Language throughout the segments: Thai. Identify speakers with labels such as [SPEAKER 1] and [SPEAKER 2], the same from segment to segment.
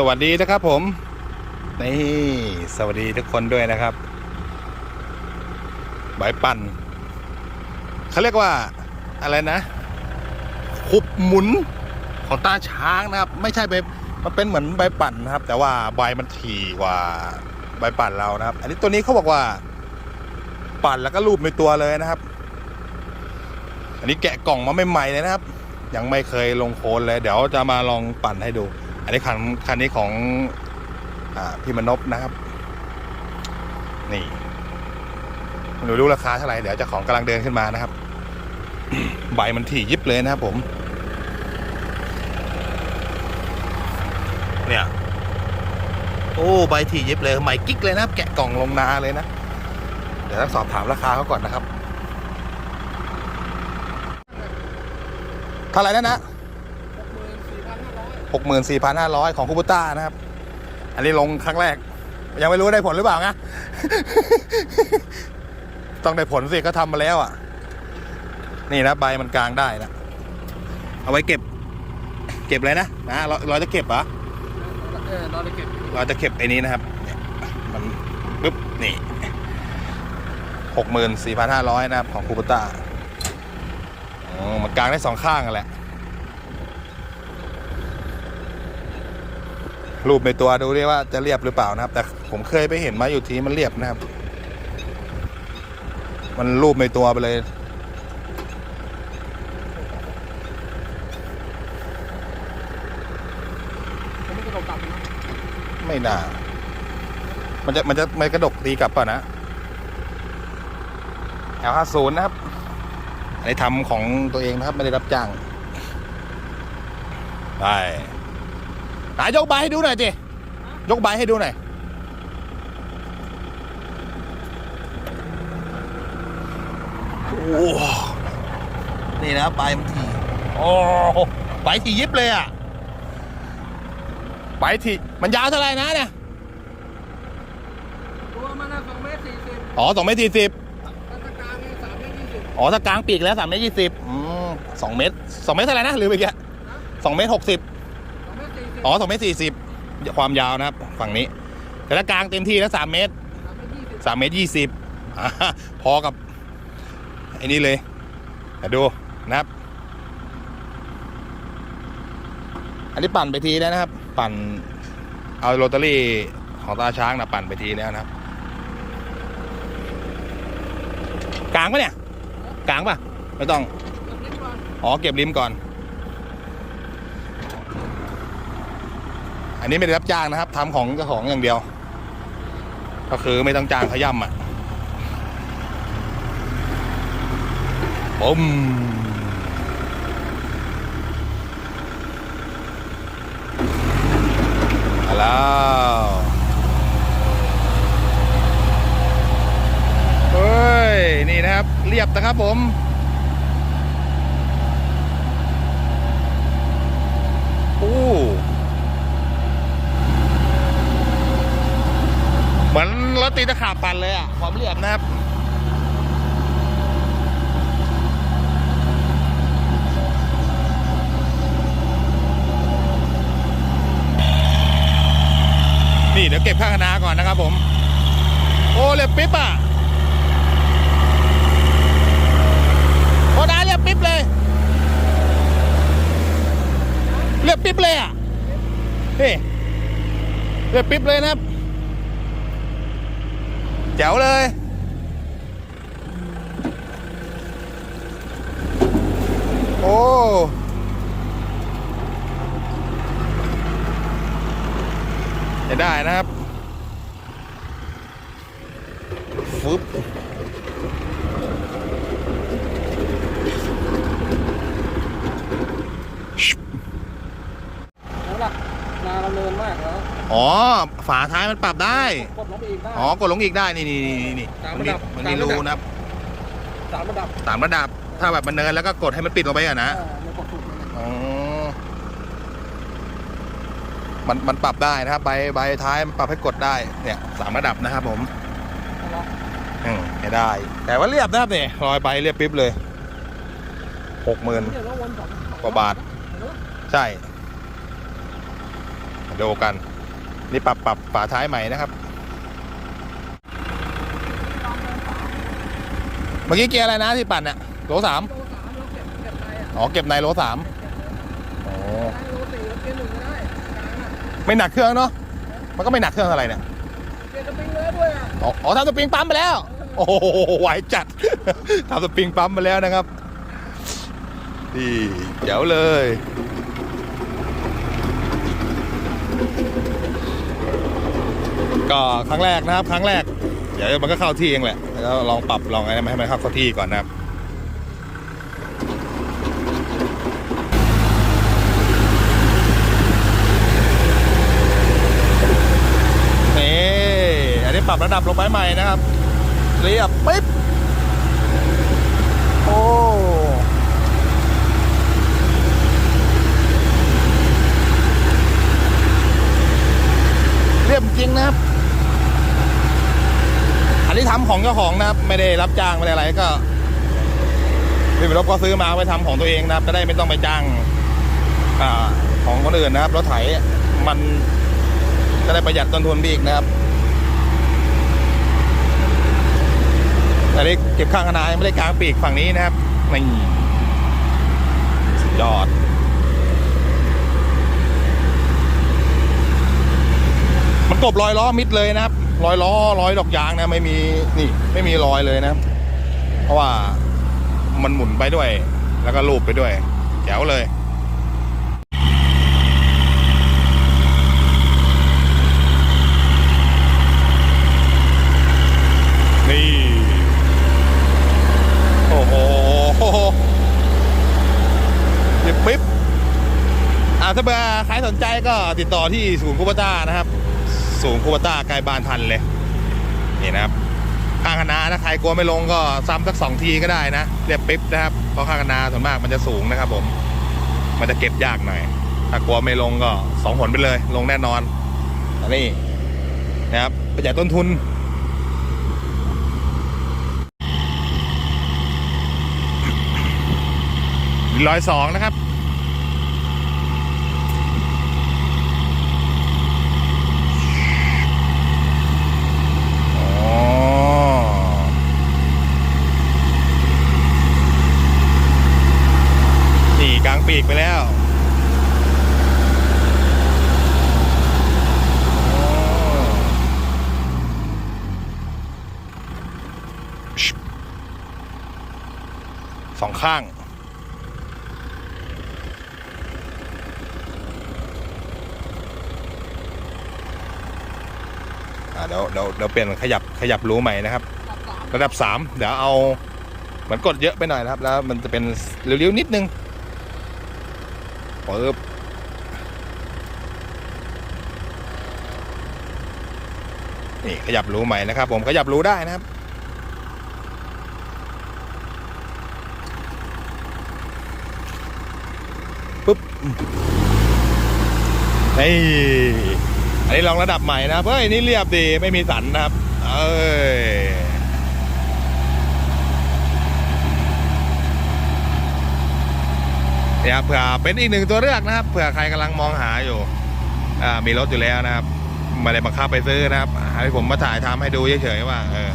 [SPEAKER 1] สวัสดีนะครับผม นี่ สวัสดีทุกคนด้วยนะครับใบปั่นเขาเรียกว่าอะไรนะขุบหมุนของตาช้างนะครับ ไม่ใช่ใบมันเป็นเหมือนใบปั่นนะครับ แต่ว่าใบมันถี่กว่าใบปั่นเรานะครับ อันนี้ตัวนี้เขาบอกว่า ปั่นแล้วก็รูปในตัวเลยนะครับ อันนี้แกะกล่องมาใหม่ๆเลยนะครับ ยังไม่เคยลงโคนเลย เดี๋ยวจะมาลองปั่นให้ดู อันนี้คันคันนี้ของอพี่มนพนะครับ นี่ไม่รู้ราคาเท่าไหร่เดี๋ยวเจะของกำลังเดินขึ้นมานะครับ ใบมันถี่ยิบเลยนะครับผม เนี่ย โอ้ใบถี่ยิบเลยใหม่กิ๊กเลยนะครับ แกะกล่องลงนาเลยนะ เดี๋ยวต้องสอบถามราคาเขาก่อนนะครับเท่าไหร่นะนะ หกหมื่นสี่พันห้าร้อยของคูบูต้านะครับ อันนี้ลงครั้งแรก ยังไม่รู้ได้ผลหรือเปล่านะ ต้องได้ผลสิก็ทำมาแล้วอะ นี่นะใบมันกลางได้นะ เอาไว้เก็บ เก็บเลยนะนะเราเราจะเก็บเหรอ
[SPEAKER 2] เออเราได้เก็บ
[SPEAKER 1] เราจะเก็บไอ้นี้นะครับ มันปึ๊บนี่หกหมื่นสี่พันห้าร้อยนะครับของคูบูต้าอ๋อมันกลางได้สองข้างกันแหละ รูปในตัวดูดิว่าจะเรียบหรือเปล่านะครับ แต่ผมเคยไปเห็นมาอยู่ทีมันเรียบนะครับ มันรูปในตัวไปเลย
[SPEAKER 2] ไม่นะ
[SPEAKER 1] ไม่น่า มันจะมันจะมันกระดกตีกลับป่ะนะ L50 นะครับ อันนี้ทำของตัวเองนะครับ ไม่ได้รับจ้างไป ไหนยกใบให้ดูหน่อยจิยกใบให้ดูหน่อย โอ้โหนี่นะครับใบมันทีโอ้โหใบทียิบเลยอะใบทีมันยาวเท่าไหร่นะเนี่ย
[SPEAKER 2] ตัวมันนะสองเมตรสี่สิบ
[SPEAKER 1] อ๋อสองเมตรสี่สิบ
[SPEAKER 2] ตะกร้างเนี่ยสามเมตรยี่สิบ
[SPEAKER 1] อ๋อถ้ากลางปีกแล้วสามเมตรยี่สิบอืมสองเมตรสองเมตรเท่าไหร่นะหรือไปแกสองเมตรหกสิบ
[SPEAKER 2] ส อ๋
[SPEAKER 1] อสองเมตรสี่สิบความยาวนะครับ ฝั่งนี้ แต่ถ้ากลางเต็มที่แล้วสามเมตร
[SPEAKER 2] สามเมตรยี่สิบ
[SPEAKER 1] พอกับไอ้นี่เลยดูนะครับ อันนี้ปั่นไปทีแล้วนะครับ ปั่นเอาโรตารี่ของตาช้างนะปั่นไปทีแล้วนะครับ กลางปะเนี่ย กลางปะไม่ต้อง
[SPEAKER 2] อน
[SPEAKER 1] อ๋อเก็บริมก่อน อันนี้ไม่ได้รับจ้างนะครับทำของเจ้าของอย่างเดียว ก็คือไม่ต้องจ้างขย่ำอะปุ้มมาแล้วเฮ้ย นี่นะครับ เรียบนะครับผม โอ้เหมือนรถ ตีตะขาบปั่นเลยอะความเรียบนะครับนี่เดี๋ยวเก็บข้างคณะก่อนนะครับผม โอ้เรียบปิ๊บอะโอ้ดาเรียบปิ๊บเลย เรียบปิ๊บเลยอะนี่เรียบปิ๊บเลยนะครับ แจ๋วเลย โอ้จะได้นะครับฟึบ
[SPEAKER 2] แล้วล่ะนาเราเนินมากแล้ว
[SPEAKER 1] อ๋อ ฝาท้ายมันปรับได้
[SPEAKER 2] กดลงไปอีกได้
[SPEAKER 1] อ๋อกดลงอีกได้ นี่นี่นี่นี่
[SPEAKER 2] สาม
[SPEAKER 1] มัน
[SPEAKER 2] ระ
[SPEAKER 1] มี
[SPEAKER 2] ดับ
[SPEAKER 1] มันมี
[SPEAKER 2] สามระดับ
[SPEAKER 1] รูนะครับ
[SPEAKER 2] สามระดับ
[SPEAKER 1] สามระดับ ถ้าแบบมันเนินแล้วก็กดให้มันปิดลงไปอะนะ
[SPEAKER 2] อ่ามันกดถูกเลย
[SPEAKER 1] อ๋อ มันมันปรับได้นะครับ ใบใบท้ายมันปรับให้กดได้ เนี่ยสามระดับนะครับผม
[SPEAKER 2] เอาละ
[SPEAKER 1] อืมให้ได้ แต่ว่าเรียบนะครับเนี่ยลอยไปเรียบปิ๊บเลย หกหมื่น
[SPEAKER 2] เนี่ยเราวนสอง
[SPEAKER 1] กว่าบาท ใช่ดูกัน นี่ปรับปรับฝาท้ายใหม่นะครับ เมื่อกี้เกียร์อะไรนะที่ปั่นเนี่ยโลสาม
[SPEAKER 2] โลสามเราเก็บเก็บในอะ
[SPEAKER 1] อ๋อเก็บในโลสามอ๋อ
[SPEAKER 2] ได้โลสี่เราเกียร์หนึ่งก็ได้กลางอะ
[SPEAKER 1] ไม่หนักเครื่องเนาะมันก็ไม่หนักเครื่องอะไรเนี่ย
[SPEAKER 2] เกียร์สปริงเลยด้วยอะ
[SPEAKER 1] อ๋ออ๋อทำสปริงปั๊มไปแล้ว โอ้โหไหวจัดทำสปริงปั๊มไปแล้วนะครับนี่เจ๋วเลย ก็ครั้งแรกนะครับ ครั้งแรก เดี๋ยวมันก็เข้าที่เองแหละแล้วลองปรับลองอะไรให้มันเข้าที่ก่อนนะครับนี่อันนี้ปรับระดับลงไปใหม่นะครับ เรียบปิ๊บโอ้เรียบจริงนะครับ อันนี้ทำของเจ้าของนะครับ ไม่ได้รับจ้างไม่ได้อะไรก็พี่เป็นรถก็ซื้อมาไว้ทำของตัวเองนะครับ จะได้ไม่ต้องไปจ้างอของคนอื่นนะครับรถไถมันจะได้ประหยัดต้นทุนไปอีกนะครับอันนี้เก็บข้างคณะยังไม่ได้กลางปีกฝั่งนี้นะครับนี่ยอดมันกบรอยล้อมิดเลยนะครับ รอยล้อรอยดอกยางนะไม่มีนี่ไม่มีรอยเลยนะ เพราะว่ามันหมุนไปด้วย แล้วก็ลูบไปด้วยแจ๋วเลยนี่โอ้โหเด็บปิ๊บอ่าถ้าเบอร์ใครสนใจก็ติดต่อที่ศูนย์คูปต้านะครับ ศูนย์คูปต้าใกล้บ้านทันเลย นี่นะครับ ข้างคณะถ้าใครกลัวไม่ลงก็ซ้ำสักสองทีก็ได้นะเรียบปิ๊บนะครับเพราะข้างคณะส่วนมากมันจะสูงนะครับ ผม มันจะเก็บยากหน่อยถ้ากลัวไม่ลงก็สองหนไปเลย ลงแน่นอนอันนี้นะครับประหยัดต้นทุนร้อยสองนะครับ อ๋อ นี่ กลางปีกไปแล้วอ๋อชิบสองข้างอ่าเดี๋ยวเดี๋ยวเดี๋ยวเปลี่ยนขยับขยับรูใหม่นะครับ
[SPEAKER 2] ระดับสาม
[SPEAKER 1] ระดับสามเดี๋ยวเอาเหมือนกดเยอะไปหน่อยนะครับ แล้วมันจะเป็นเร็วๆนิดนึง ปึ๊บนี่ขยับรูใหม่นะครับ ผมขยับรูได้นะครับปุ๊บนี่อันนี้ลองระดับใหม่นะครับเฮ้ยนี่เรียบดีไม่มีสันนะครับ เอ้ยเนี่ยครับเผื่อเป็นอีกหนึ่งตัวเลือกนะครับเผื่อใครกำลังมองหาอยู่มีรถอยู่แล้วนะครับม่ได้บังคับไปซื้อนะครับให้ผมมาถ่ายทำให้ดูเฉยๆว่าเออ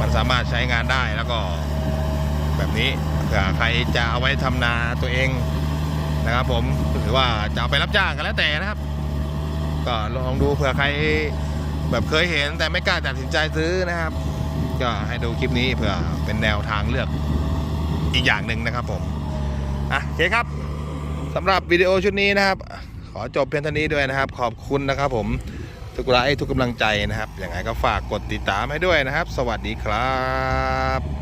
[SPEAKER 1] มันสามารถใช้งานได้แล้วก็ แบบนี้เผื่อใครจะเอาไว้ทำนาตัวเองนะครับ ผมหรือว่าจะเอาไปรับจ้างกันแล้วแต่นะครับ ก็ลองดูเผื่อใครแบบเคยเห็นแต่ไม่กล้าตัดสินใจซื้อนะครับ ก็ให้ดูคลิปนี้เผื่อเป็นแนวทางเลือกอีกอย่างหนึ่งนะครับผม อะโอเคครับสำหรับวิดีโอชุดนี้นะครับ ขอจบเพียงเท่านี้ด้วยนะครับ ขอบคุณนะครับผมทุกไลค์ทุกกำลังใจนะครับอย่างไรก็ฝากกดติดตามให้ด้วยนะครับ สวัสดีครับ